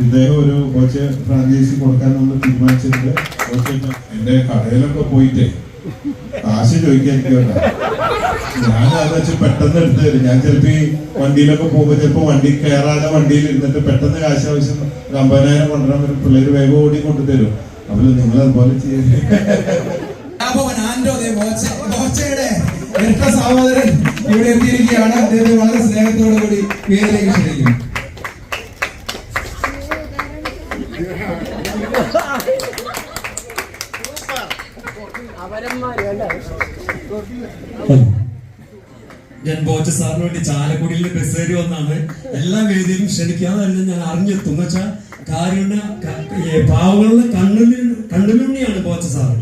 ഇദ്ദേഹം ഒരു coach franchise കൊടുക്കാൻ നമ്മൾ തീരുമാനിച്ചിട്ടുണ്ട്. കോച്ച് എന്റെ കടയിലൊക്കെ പോയിട്ടേ കാശ് ചോദിക്കാൻ ഞാൻ അത് പെട്ടെന്ന് എടുത്തു തരും. ഞാൻ ചിലപ്പോ ഈ വണ്ടിയിലൊക്കെ പോകുമ്പോ ചിലപ്പോ വണ്ടി കയറാതെ വണ്ടിയിൽ ഇരുന്നിട്ട് പെട്ടെന്ന് കാശ് ആവശ്യം ഒരു അമ്പതിനായിരം കൊണ്ടുവരാൻ വരും പിള്ളേര് വേഗം ഓടി കൊണ്ടുതരും. അപ്പോൾ നിങ്ങൾ അതുപോലെ ചെയ്യുന്നത് സഹോദരൻ ഇവിടെ എത്തിയിരിക്കുകയാണ്. അദ്ദേഹത്തെ വളരെ സ്നേഹത്തോടു കൂടി വേദിയിലേക്ക് ഞാൻ ബോച്ച സാറിന് വേണ്ടി ചാലക്കുടിയിൽ ബസ് കയറി വന്നാണ്. എല്ലാ വേദിയിലും ക്ഷണിക്കാതെ ഞാൻ എന്ന് വെച്ചാൽ കാരുണ്യ പാവങ്ങളുടെ കണ്ണിൽ കണ്ണിലുണ്ണിയാണ് ബോച്ച സാർ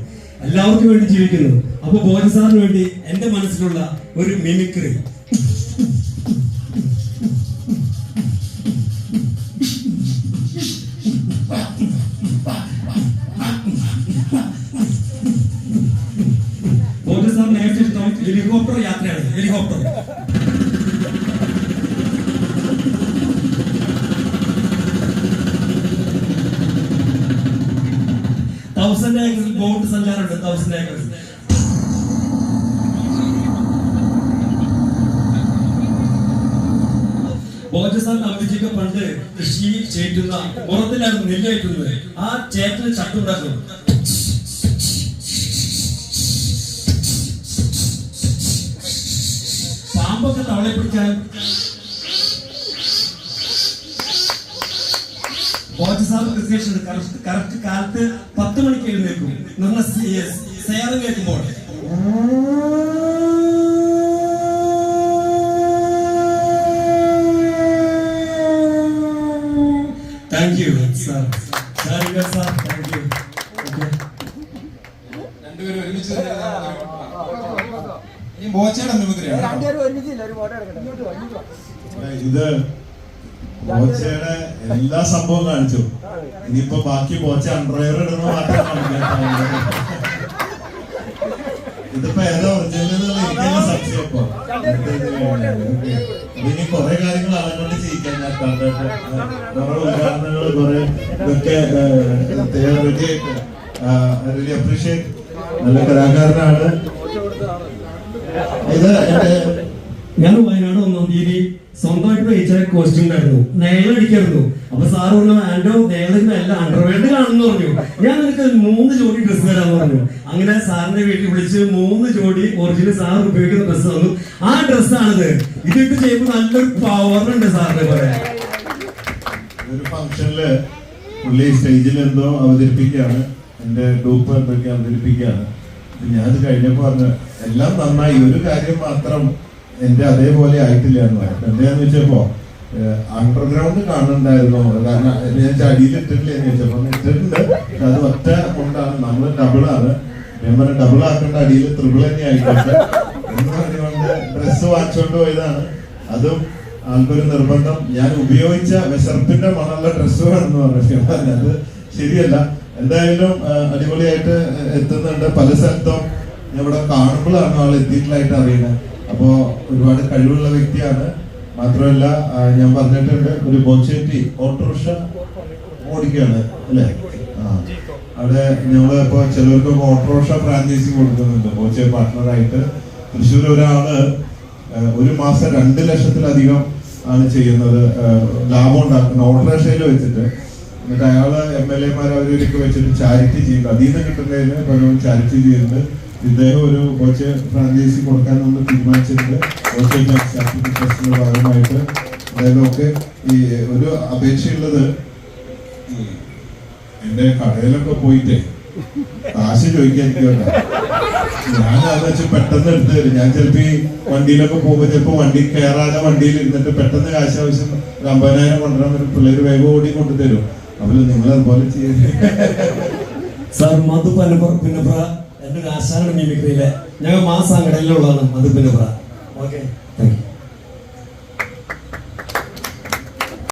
എല്ലാവർക്കും വേണ്ടി ജീവിക്കുന്നു. അപ്പൊ ബോച്ച സാറിന് വേണ്ടി എന്റെ മനസ്സിലുള്ള ഒരു മിമിക്രി. ഹെലികോപ്റ്റർ യാത്രയാണ് ഹെലികോപ്റ്റർ. തൗസൻഡ് ഏക്കറിൽ ബോട്ട് സഞ്ചാരമുണ്ട് തൗസൻഡ് ഏക്കറിൽ അമ്മച്ചിക്ക് പണ്ട് കൃഷി ചേറ്റുന്ന പുറത്തിലാണ് നെല്ലേറ്റുന്നത് ആ ചേറ്റിന് ചട്ടുണ്ടാക്കും പാമ്പൊക്കെ തവളെ പിടിച്ചാൽ കറക്റ്റ് കാലത്ത് പത്ത് മണിക്ക് എഴുന്നേൽക്കും. നമ്മൾ സേറം കേൾക്കുമ്പോൾ. Thank you sir thank you രണ്ടുപേരും ഒരുമിച്ച് ഈ ബോച്ചയുടെ മിമിക്രിയാണ് ഇത് ബോച്ചയുടെ എല്ലാ സംഭവവും കാണിച്ചു. ഇനിയിപ്പോ ബാക്കി ബോച്ച അണ്ടർവെയർ ഇടുന്ന മാത്രം ഇതിപ്പോ ഏതാ ഒറിജിനൽ എന്നുള്ള എനിക്കല്ല സംശയം ഇപ്പൊ. ഇനി കുറെ കാര്യങ്ങൾ അവനെ കൊണ്ട് ചെയ്യിക്കാൻ ഞാൻ ഉദാഹരണങ്ങൾ കുറെ ഇതൊക്കെ റെഡി ആയിട്ട് റിയലി അപ്രീഷിയേറ്റ് നല്ല കലാകാരനാണ്. ഇത് ഞാൻ വയനാട് ഒന്നാം തീയതി സ്വന്തമായിട്ട് തയ്ച്ച കോസ്റ്റ്യൂം ഉണ്ടായിരുന്നു. നെയിലടിക്കായിരുന്നു അപ്പൊ സാർ പറഞ്ഞു ആൻഡോ നെയിലിന് നല്ല അണ്ടർവേൾഡ് കാണുന്നു പറഞ്ഞു. ഞാൻ നിനക്ക് മൂന്ന് ജോഡി ഡ്രസ്സ് തരാന്ന് പറഞ്ഞു. അങ്ങനെ സാറിന്റെ വീട്ടിൽ വിളിച്ച് മൂന്ന് ജോഡി ഒറിജിനൽ സാർ ഉപയോഗിക്കുന്ന ഡ്രസ്സ് തന്നു. ആ ഡ്രസ്സാണിത് ഇതിട്ട് ചെയ്യുമ്പോൾ നല്ലൊരു പവറുണ്ട് സാറിന്റെ സാറിന് പറയാൻ ഒരു ഫംഗ്ഷനിൽ പുള്ളി സ്റ്റേജിൽ എന്തോ അവതരിപ്പിക്കുകയാണ്. എന്റെ ഡൂപ്പ് എന്തൊക്കെ അവതരിപ്പിക്കുകയാണ്. ഞാൻ കഴിഞ്ഞപ്പോ പറഞ്ഞു എല്ലാം നന്നായി ഒരു കാര്യം മാത്രം എന്റെ അതേപോലെ ആയിട്ടില്ല എന്ന് പറഞ്ഞു. എന്താന്ന് വെച്ചപ്പോ അണ്ടർഗ്രൗണ്ട് കാണുന്നുണ്ടായിരുന്നു. കാരണം ഞാൻ അടിയിൽ ഇട്ടിട്ടില്ല എന്ന് വെച്ചപ്പോ ഇട്ടിട്ടുണ്ട്. അത് ഒറ്റ കൊണ്ടാണ് നമ്മൾ ഡബിൾ ആണ്. ഞാൻ പറഞ്ഞ ഡബിൾ ആക്കേണ്ട അടിയിൽ ത്രിബിൾ തന്നെ ആയിക്കോട്ടെ. എന്ന് പറഞ്ഞുകൊണ്ട് ഡ്രസ്സ് വാങ്ങിച്ചുകൊണ്ട് പോയതാണ്. അതും ആൾക്കൊരു നിർബന്ധം. ഞാൻ ഉപയോഗിച്ച വിശർപ്പിന്റെ മണമുള്ള ഡ്രസ്സ് വേണമെന്ന് പറഞ്ഞു അത് ശരിയല്ല. എന്തായാലും അടിപൊളിയായിട്ട് എത്തുന്നുണ്ട്. പല സ്ഥലത്തും ഇവിടെ കാണുമ്പോഴാണ് ആൾ എത്തിയിട്ടുള്ളതായിട്ട് അറിയുന്നത്. അപ്പോ ഒരുപാട് കഴിവുള്ള വ്യക്തിയാണ്. മാത്രമല്ല ഞാൻ പറഞ്ഞിട്ടുണ്ട് ഒരു ബോച്ചേറ്റി ഓട്ടോറിക്ഷ ഓടിക്കുകയാണ് അല്ലേ? അവിടെ ഞങ്ങൾ ഇപ്പൊ ചിലർക്ക് ഓട്ടോറിക്ഷ ഫ്രാഞ്ചൈസി കൊടുക്കുന്നുണ്ട്. ബോച്ചെ പാർട്ട്ണറായിട്ട് തൃശ്ശൂർ ഒരാൾ ഒരു മാസം രണ്ട് ലക്ഷത്തിലധികം ആണ് ചെയ്യുന്നത് ലാഭം ഉണ്ടാക്കുന്ന ഓട്ടോറിക്ഷയിൽ വെച്ചിട്ട്. എന്നിട്ട് അയാൾ എം എൽ എമാർ അവരൊക്കെ വെച്ചിട്ട് ചാരിറ്റി ചെയ്യുന്നു അതിൽ നിന്ന് കിട്ടുന്നതിന് പലരും ചാരിറ്റി ചെയ്യുന്നുണ്ട്. ഇദ്ദേഹം ഒരു കോച്ച് ഫ്രാഞ്ചൈസി കൊടുക്കാൻ നമ്മൾ തീരുമാനിച്ചിട്ടുണ്ട്. കോച്ച് സർട്ടിഫിക്കേഷന്റെ ഭാഗമായിട്ട്. അതായത് ഒക്കെ ഈ ഒരു അപേക്ഷയുള്ളത് എന്റെ കടയിലൊക്കെ പോയിട്ടേ. കാശ് ചോദിക്കാൻ എനിക്ക് ഞാൻ അത് വെച്ച് പെട്ടെന്ന് എടുത്തു തരും. ഞാൻ ചിലപ്പോ ഈ വണ്ടിയിലൊക്കെ പോകുമ്പോ ചിലപ്പോ വണ്ടി കയറാതെ വണ്ടിയിൽ ഇരുന്നിട്ട് പെട്ടെന്ന് കാശ് ആവശ്യം ഒരു അമ്പതിനായിരം കൊണ്ടുവരാൻ വരും പിള്ളേര് വേഗം ഓടി കൊണ്ടുതരും. അപ്പോൾ നിങ്ങൾ അതുപോലെ ചെയ്യരുത്. സാർ മധു പനപ്ര പിന്നപ്ര എന്റെ ഒരു ആശാനാണ് മിമിക്രിയിലെ ഞങ്ങൾ മാസാങ്കടലിലുള്ളതാണ് Madhu Pinnapra okay thank you